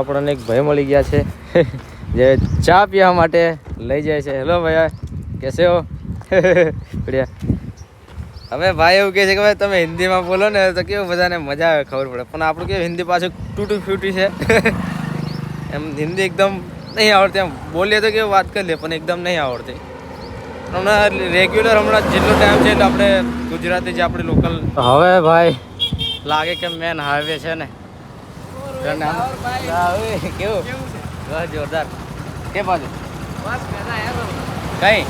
આપણને એક ભાઈ મળી ગયા છે જે ચા પીવા માટે લઈ જાય છે. હેલો ભાઈ કેસે હો? હવે ભાઈ એવું કહે છે કે ભાઈ તમે હિન્દીમાં બોલો ને તો કેવું બધાને મજા આવે ખબર પડે. પણ આપણું કેવું હિન્દી પાછું તૂટું ફ્યુટી છે. એમ હિન્દી એકદમ નહીં આવડતી. એમ બોલીએ તો કેવું વાત કરી લે પણ એકદમ નહીં આવડતી. હમણાં રેગ્યુલર હમણાં જેટલો ટાઈમ છે એટલે આપણે ગુજરાતી જે આપણે લોકલ હવે ભાઈ લાગે કે મેન હાઈવે છે ને. કેવું? બસ જોરદાર. કે બાજુ? કઈ?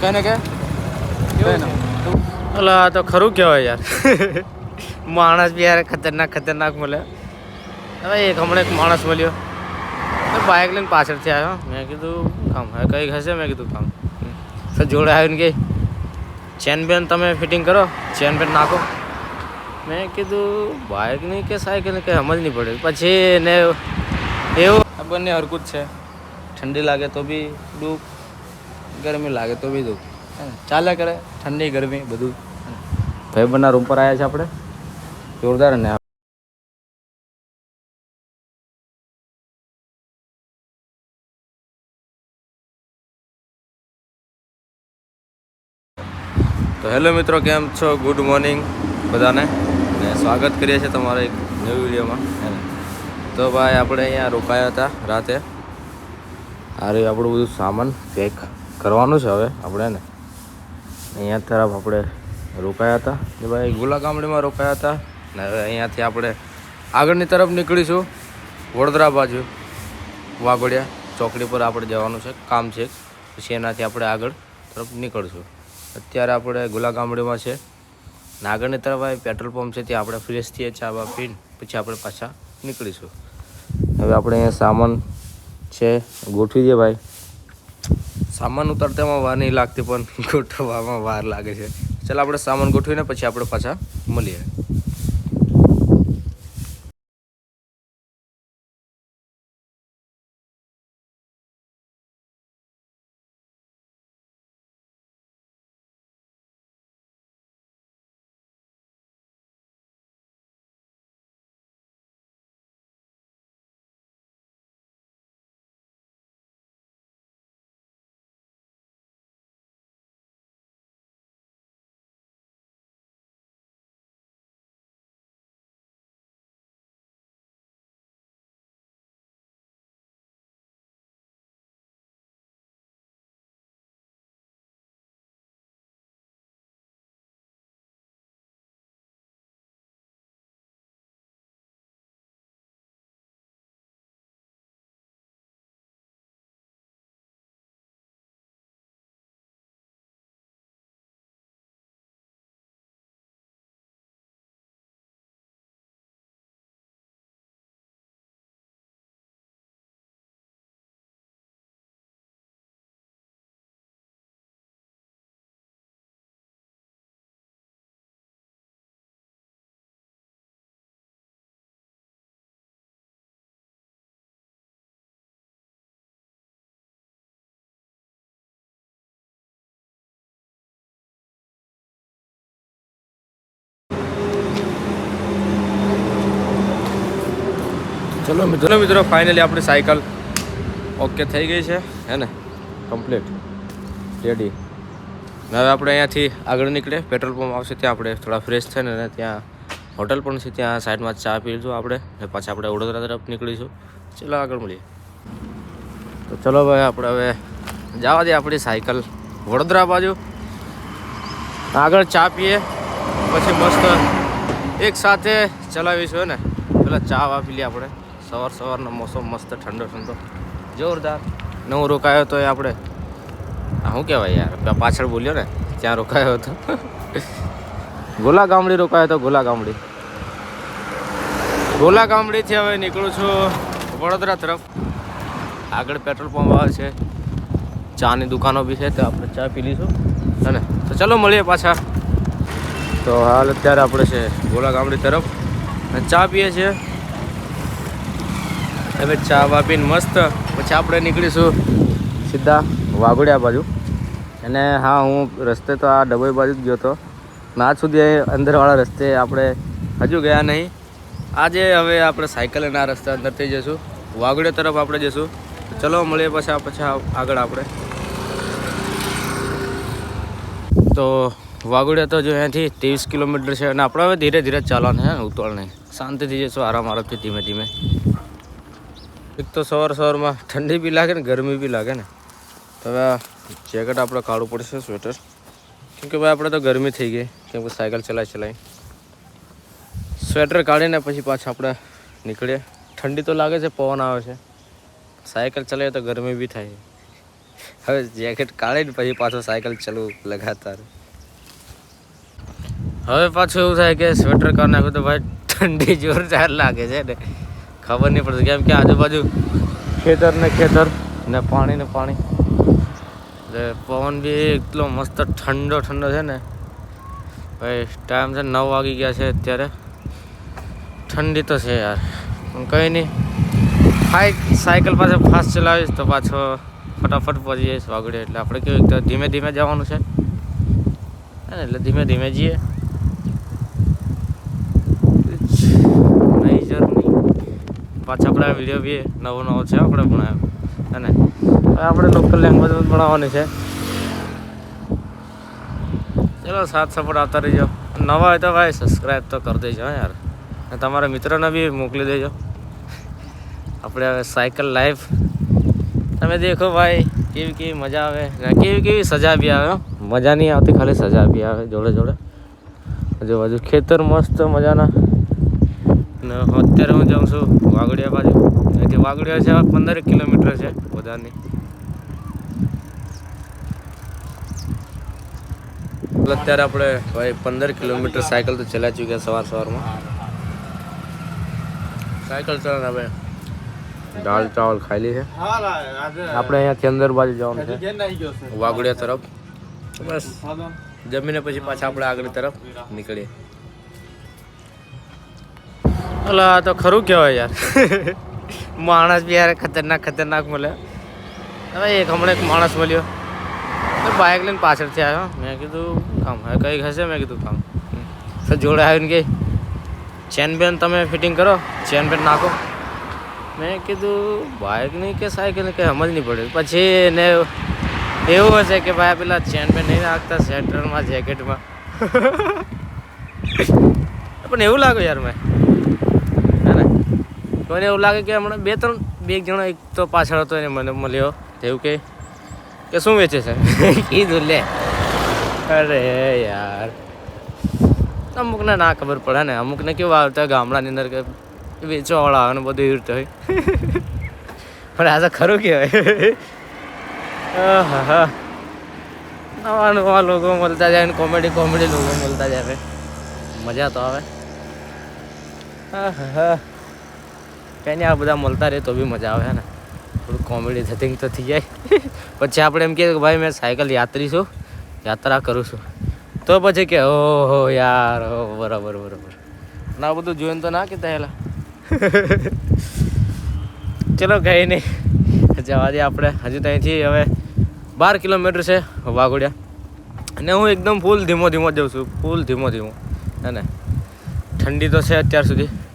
કઈ ને કે? ઓલા તો ખરું કહેવાય યાર. માણસ બી યાર ખતરનાક ખતરનાક મળે. હવે એક હમણાં એક માણસ મળ્યો. તો બાઇક લઈને પાછળથી આવ્યો. મેં કીધું કામ હવે કઈ હશે? મેં કીધું કામ. જોડે આવીને કે ચેન બેન તમે ફિટિંગ કરો? ચેન બેન નાખો. મેં કીધું બાઇકની કે સાયકલની કંઈ સમજ નહીં પડે. પછી એને એવું આ બંને હરકુત છે. ઠંડી લાગે તો બી દુઃખ, ગરમી લાગે તો બી દુઃખ. ચાલે કરે, ઠંડી, ગરમી બધું. ભાઈ બંના રૂમ પર આવ્યા છે આપણે? જોરદાર ને તો હેલો મિત્રો, કેમ છો? ગુડ મોર્નિંગ બધાને. સ્વાગત કરીએ છીએ તમારા એક નવી વિડીયોમાં. તો ભાઈ આપણે અહીંયા રોકાયા હતા રાતે. અરે આપણું બધું સામાન પેક કરવાનું છે હવે આપણે ને. અહીંયા તરફ આપણે રોકાયા હતા. ને ભાઈ ગુલા ગામડીમાં રોકાયા હતા. ને હવે અહીંયાથી આપણે આગળની તરફ નીકળીશું. વડોદરા બાજુ વાઘોડિયા ચોકડી પર આપણે જવાનું છે કામ છે. પછી એનાથી આપણે આગળ તરફ નીકળશું. અત્યારે આપણે ગુલા ગામડીમાં છે. આગળની તરફ પેટ્રોલ પંપ છે, ત્યાં આપણે ફ્રેશ થઈએ ચા બા પીને, પછી આપણે પાછા નીકળીશું. હવે આપણે અહીંયા સામાન છે, ગોઠવી દઈએ ભાઈ. સામાન ઉતારતામાં વાર નહીં લાગતી, પણ ગોઠવવામાં વાર લાગે છે. ચાલ, આપણે સામાન ગોઠવીને પછી આપણે પાછા મળીએ. ચલો મિત્રો. મિત્રો ફાઇનલી આપણી સાયકલ ઓકે થઈ ગઈ છે, હે ને? કમ્પ્લીટ રેડી હવે આપણે અહીંયાથી આગળ નીકળે પેટ્રોલ પંપ આવશે, ત્યાં આપણે થોડા ફ્રેશ થઈને ને ત્યાં હોટલ પણ છે, ત્યાં સાઈડમાં ચા પીશું આપણે. ને પાછા આપણે વડોદરા તરફ નીકળીશું. ચલો આગળ મળીએ. તો ચલો ભાઈ, આપણે હવે જવા દઈએ આપણી સાયકલ વડોદરા બાજુ. આગળ ચા પીએ, પછી મસ્ત એક સાથે ચલાવીશું ને? પેલા ચા વા પી લઈએ આપણે. સવાર સવારનો મોસમ મસ્ત ઠંડો ઠંડો. જોરદાર. ને હું રોકાયો તો એ આપણે શું કહેવાય યાર? પાછળ બોલ્યો ને, ત્યાં રોકાયો હતો. ગોલા ગામડી રોકાયો હતો ગોલા ગામડી. ગોલા ગામડીથી હવે નીકળું છું વડોદરા તરફ. આગળ પેટ્રોલ પંપ આવે છે. ચાની દુકાનો બી છે, તો આપણે ચા પી લઈશું. હે ને? તો ચલો મળીએ પાછા. તો હાલ અત્યારે આપણે છે ગોલા ગામડી તરફ. અને ચા પીએ છીએ. હવે ચા વા પીને મસ્ત. પછી આપણે નીકળીશું સીધા વાઘોડિયા બાજુ. અને હા, હું રસ્તે તો આ ડબોઈ બાજુ જ ગયો હતો. આજ સુધી અંદરવાળા રસ્તે આપણે હજુ ગયા નહીં. આજે હવે આપણે સાયકલના રસ્તા અંદર થઈ જઈશું. વાઘોડિયા તરફ આપણે જઈશું. ચલો, મળીએ પછી આ- પછી આગળ આપણે. તો વાગડે તો જો અહીંયાથી ત્રેવીસ કિલોમીટર છે. અને આપણે હવે ધીરે ધીરે ચાલવાનું છે ઉતળ નહીં શાંતિથી જઈશું, આરામ, આરામથી ધીમે ધીમે. એક તો સવાર સવારમાં ઠંડી બી લાગે ને, ગરમી બી લાગે ને. તો હવે જેકેટ આપણે કાઢવું પડશે સ્વેટર કેમ કે ભાઈ આપણે તો ગરમી થઈ ગઈ, કેમ કે સાયકલ ચલાવી ચલાવી સ્વેટર કાઢીને પછી પાછા આપણે નીકળીએ. ઠંડી તો લાગે છે, પવન આવે છે. સાયકલ ચલાવીએ તો ગરમી બી થાય. હવે જેકેટ કાઢીને પછી પાછો સાયકલ ચલવું લગાતાર. હવે પાછું એવું થાય કે સ્વેટર કાઢી નાખ્યું તો ભાઈ ઠંડી જોરદાર લાગે છે ને. ખબર નહીં પડતી. કેમ કે આજુબાજુ ખેતર ને ખેતર ને પાણી ને પાણી. એટલે પવન બી એટલો મસ્ત ઠંડો ઠંડો છે ને. ભાઈ ટાઈમ છે નવ વાગી ગયા છે અત્યારે. ઠંડી તો છે યાર. પણ કંઈ નહીં. હાઈ સાયકલ પાસે ફાસ્ટ ચલાવીશ તો પાછો ફટાફટ પહોંચી જઈશ વાગડે એટલે આપણે કેવું ધીમે ધીમે જવાનું છે. એટલે ધીમે ધીમે જઈએ નહીં જરૂર નહીં પાછા આપણે વીડિયો બી નવો નવો છે, આપણે ભણાવ્યો. અને હવે આપણે લોકલ લેંગ્વેજ ભણાવવાની છે. ચલો, સાથ સપોર્ટ આવતા રહીજો. નવા હોય તો ભાઈ સબસ્ક્રાઈબ તો કરી દેજો યાર. અને તમારા મિત્રોને બી મોકલી દેજો. આપણે હવે સાયકલ લાઈફ તમે દેખો ભાઈ, કેવી કેવી મજા આવે. કેવી કેવી સજા બી આવે. મજા નહીં આવતી, ખાલી સજા બી આવે જોડે જોડે. હજુ બાજુ ખેતર મસ્ત મજાના. અત્યારે હું જાઉં છું વાગડિયા બાજુ. અહીંથી વાગડિયા છે, પંદર કિલોમીટર છે બધાની. અત્યારે આપણે ભાઈ પંદર કિલોમીટર સાયકલ તો ચલાવી ચૂક્યા સવાર સવારમાં. સાયકલ ચલાવે હવે દાળ ચાવલ ખાઈ છે. આપણે અહીંયાથી અંદર બાજુ જવાનું છે. વાગડિયા તરફ. બસ. જમીને પછી પાછા આપણે આગળ તરફ નીકળીએ. આ તો ખરું કહેવાય યાર. માણસ બી યાર ખતરનાક ખતરનાક મળે. હવે એક હમણાં એક માણસ મળ્યો. તો બાઇક લઈને પાછળથી આવ્યો. મેં કીધું, કામ, હવે કંઈક હશે? મેં કીધું, કામ. તો જોડે આવીને કે ચેન બેન, તમે ફિટિંગ કરો? ચેન બેન નાખો. મેં કીધું બાઇક નહીં કે સાયકલ કંઈ સમજ નહીં પડે. પછી એને એવું હશે કે, ભાઈ પેલા ચેન બેન નહીં નાખતા સેન્ટરમાં જેકેટમાં પણ એવું લાગે યાર મેં. કોઈને એવું લાગે કે હમણાં બે ત્રણ, બે જણા એક તો પાછળ હતો એને મને મળ્યો. તેવું કે કે શું વેચે છે? કીધું, લે. અરે યાર. અમુકને ના ખબર પડે ને, અમુકને કેવું આવતા ગામડાની અંદર કે વેચવાવાળા આવે ને બધું એવી રીતે હોય. પણ આ તો ખરું કહેવાય. આહાહા. નવા નવા લોકો મળતા જાય ને, કોમેડી કોમેડી લોકો મળતા જાય. મજા તો આવે. હા. કંઈ નહીં આ બધા મળતા રહે તો બી મજા આવે ને? થોડું કોમેડી થતી તો થઈ જાય. પછી આપણે એમ કહીએ કે ભાઈ, મેં સાયકલ યાત્રી છું, યાત્રા કરું છું. તો પછી કે, ઓહો યાર ઓ બરાબર બરાબર. ના બધું જોઈને તો ના કહેતા હેલા. ચલો, કંઈ નહીં. જવા દે આપણે. હજુ તો અહીંથી હવે બાર કિલોમીટર છે વાઘોડિયા. અને હું એકદમ ફૂલ ધીમો ધીમો જઉં છું. ફૂલ ધીમો ધીમો હે ને? ઠંડી તો છે અત્યાર સુધી.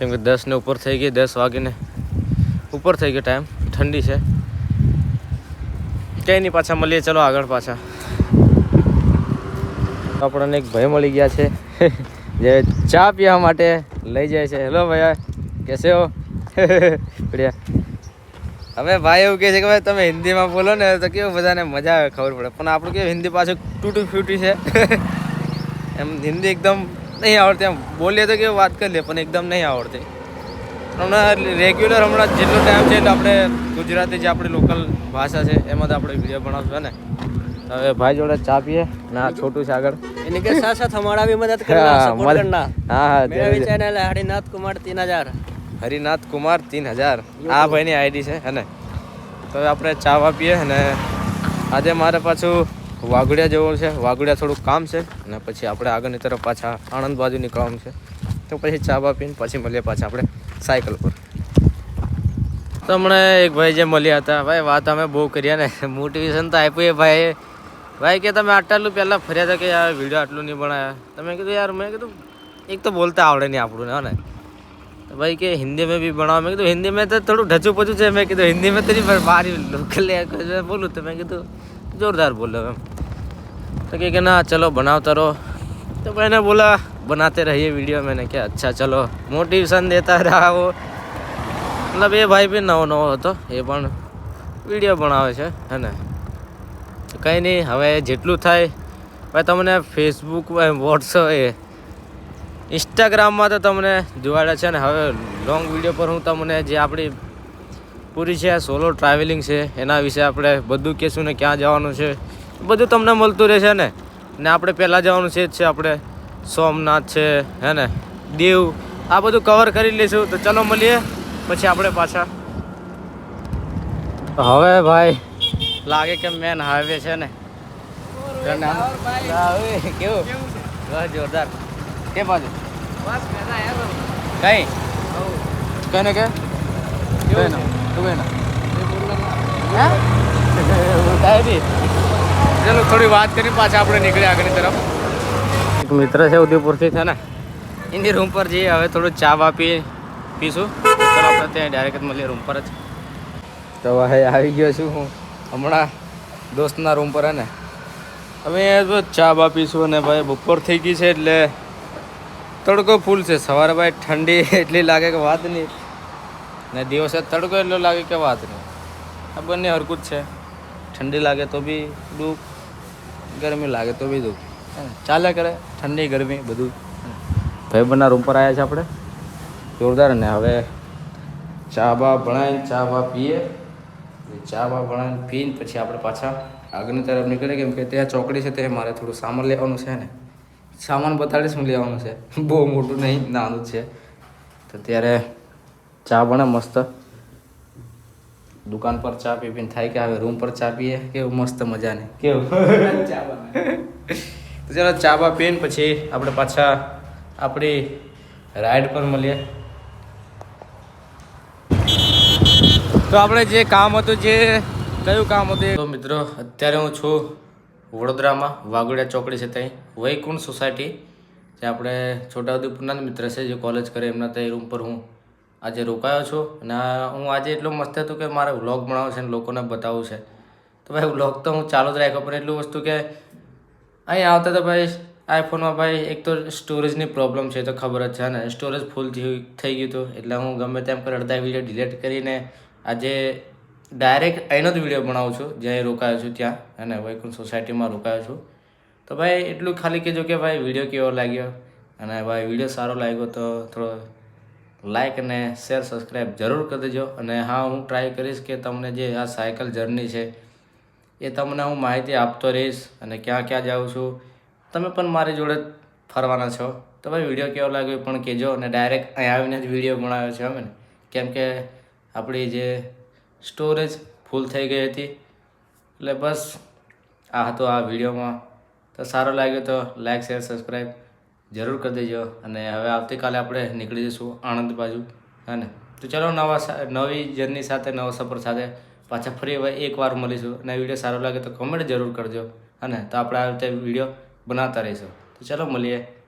કેમ કે દસ ને ઉપર થઈ ગઈ, દસ વાગીને ઉપર થઈ ગયો ટાઈમ ઠંડી છે. કંઈ નહીં પાછા મળીએ, ચલો આગળ પાછા. આપણને એક ભાઈ મળી ગયા છે. જે ચા પીવા માટે લઈ જાય છે. હેલો ભાઈ, કેસે હો? હવે ભાઈ એવું કહે છે કે ભાઈ, તમે હિન્દીમાં બોલો ને તો કેવું બધાને મજા આવે ખબર પડે. પણ આપણું કેવું, હિન્દી પાછું તૂટી ફૂટી છે. એમ હિન્દી એકદમ નહીં આવડતી એમ. બોલીએ તો કે વાત કરી લે પણ એકદમ નહીં આવડતી. હમણાં રેગ્યુલર હમણાં જેટલો ટાઈમ છે એટલે આપણે ગુજરાતી જે આપણી લોકલ ભાષા છે એમાં તો આપણે વીડિયો ભણાવશું ને? હવે ભાઈ જોડે ચા પીએ ના છોટું છે આગળ. એને કે સાથ સાથ હમારા ભી મદદ કરના સપોર્ટ કરના હા હા મેરી ચેનલ હરિનાથ કુમાર 3000 હરિનાથ કુમાર 3000 આ ભાઈની આઈડી છે હે ને? તો આપણે ચા પીએ અને આજે મારે પાછું વાઘડિયા જવાનું છે. વાઘડિયા થોડુંક કામ છે અને પછી આપણે આગળની તરફ પાછા આણંદ બાજુ નીકળવાનું છે. તો પછી ચા બા પીને પછી મળીએ પાછા આપણે સાયકલ પર. તો હમણાં એક ભાઈ જે મળ્યા હતા. ભાઈ, વાત અમે બહુ કર્યા ને. મોટિવેશન તો આપ્યું એ ભાઈ ભાઈ, કે તમે આટલું પહેલાં ફર્યા હતા કે યાર વીડિયો આટલું નહીં બનાવ્યા તમે કીધું, યાર, મેં કીધું, એક તો બોલતા આવડે નહીં આપણું ને? તો ભાઈ કે, હિન્દી મેં બી બનાવો મેં કીધું, હિન્દી મેં તો થોડું ઢચું પચું છે. મેં કીધું, હિન્દી મેં તરી બારી લોકલ બોલું તો મેં કીધું जोरदार बोल रहे हो एम तो कहे कि ना चलो बनाओ रहो तो मैंने बोला बनाते रहिए वीडियो मैंने क्या अच्छा चलो मोटिवेशन देता रहा वो મતલબ એ ભાઈ બી નવો નવો હતો એ પણ વિડીયો બનાવે છે હે ને તો કંઈ નહીં હવે જેટલું થાય ભાઈ તમને ફેસબુક વોટ્સઅપ એ ઇન્સ્ટાગ્રામમાં તો તમને જોવાડે છે ને હવે લોંગ વિડીયો પર હું તમને જે આપણી પૂરી છે આ સોલો ટ્રાવેલિંગ છે. એના વિશે આપણે બધું કહેશું ને ક્યાં જવાનું છે. બધું તમને મળતું રહેશે ને? ને આપણે પહેલાં જવાનું છે જ છે આપણે. સોમનાથ છે હે ને? દીવ. આ બધું કવર કરી લઈશું. તો ચલો મળીએ. પછી આપણે પાછા. હવે ભાઈ લાગે કે મેન હાઈવે છે ને? કેવું? જોરદાર. કે બાજુ? કઈ? કઈ ને કે? કઈ ચલો થોડી વાત કરી પાછા આપણે નીકળ્યા આગળની તરફ. એક મિત્ર છે ઉદયપુરથી છે ને એની રૂમ પર જઈએ હવે થોડું ચા બા પી પીશું. ચાલો આપણે ત્યાં ડાયરેક્ટ મળીએ રૂમ પર જ. તો ભાઈ આવી ગયો છું હું હમણાં દોસ્તના રૂમ પર ને હવે ચા બા પીશું અને ભાઈ બપોર થઈ ગઈ છે એટલે તડકો ફૂલ છે. સવારે ભાઈ ઠંડી એટલી લાગે કે વાત નહીં. ને દિવસે તડકો એટલો લાગે કે વાત નહીં. આ બંને હરકું જ છે. ઠંડી લાગે તો બી દુઃખ, ગરમી લાગે તો બી દુઃખ. ચાલ્યા કરે, ઠંડી, ગરમી બધું. ભાઈબંધના રૂમ પર આવ્યા છે આપણે. જોરદાર ને હવે ચા બા ભણાવીને ચા બા પીએ. ચા બા ભણાવીને પીને પછી આપણે પાછા આગળની તરફ નીકળે કેમ કે ત્યાં ચોકડી છે તે મારે થોડું સામાન લેવાનું છે ને. સામાન બતાડીશ, હું લેવાનું છે. બહુ મોટું નહીં, નાનું છે. તો ત્યારે ચા બને મસ્ત. દુકાન પર ચા પી પીને થાય કે હવે રૂમ પર ચા પીએ? કેવું મસ્ત મજાની? કેવું? તો ચાલો ચા બા પીને પછી આપણે પાછા આપણી રાઈડ પર મળીએ. તો આપણે જે કામ હતું જે, કયું કામ હતું તો મિત્રો, અત્યારે હું છું વડોદરામાં, વાઘોડિયા ચોકડી છે ત્યાં. વૈકુંઠ સોસાયટી જે આપણે છોટાઉદેપુરના મિત્ર છે, જે કોલેજ કરે એમના ત્યાં રૂમ પર હું આજે રોકાયો છું અને હું આજે એટલો મસ્ત હતો કે મારે વ્લોગ બનાવવો છે અને લોકોને બતાવવું છે. તો ભાઈ, વ્લોગ તો હું ચાલુ જ રાખ્યો, પણ એટલું વસ્તુ કે અહીં આવતા તો ભાઈ આઈફોનમાં ભાઈ એક તો સ્ટોરેજની પ્રોબ્લેમ છે તો ખબર જ છે ને સ્ટોરેજ ફૂલ થઈ ગયું હતું. એટલે હું ગમે તેમ કરી અડધા વીડિયો ડિલીટ કરીને આજે ડાયરેક્ટ અહીંનો જ વીડિયો બનાવું છું, જ્યાં રોકાયો છું, ત્યાં, અને વૈકુંઠ સોસાયટીમાં રોકાયો છું. તો ભાઈ, એટલું ખાલી કહેજો કે ભાઈ વીડિયો કેવો લાગ્યો? અને ભાઈ વીડિયો સારો લાગ્યો તો થોડો લાઈક અને શેર સબસ્ક્રાઈબ જરૂર કરી દેજો. અને હા, હું ટ્રાય કરીશ કે તમને જે આ સાયકલ જર્ની છે, એ તમને હું માહિતી આપતો રહીશ અને ક્યાં ક્યાં જાઉં છું. તમે પણ મારી જોડે ફરવાના છો. તો ભાઈ વીડિયો કેવો લાગ્યો પણ કહેજો અને ડાયરેક્ટ અહીં આવીને જ વીડિયો બનાવ્યો છે, અમે કેમ કે આપણી જે સ્ટોરેજ ફૂલ થઈ ગઈ હતી. એટલે બસ આ હતો આ વિડીયોમાં તો સારો લાગ્યો તો લાઈક શેર સબસ્ક્રાઈબ જરૂર કરી દેજો. અને હવે આવતીકાલે આપણે નીકળી જઈશું આણંદ બાજુ. હે ને? તો ચલો નવા નવી જર્ની સાથે, નવા સફર સાથે પાછા ફરી હવે એકવાર મળીશું. અને વીડિયો સારો લાગે તો કમેન્ટ જરૂર કરજો. હે ને? તો આપણે આ રીતે વીડિયો બનાવતા રહીશું. તો ચલો મળીએ.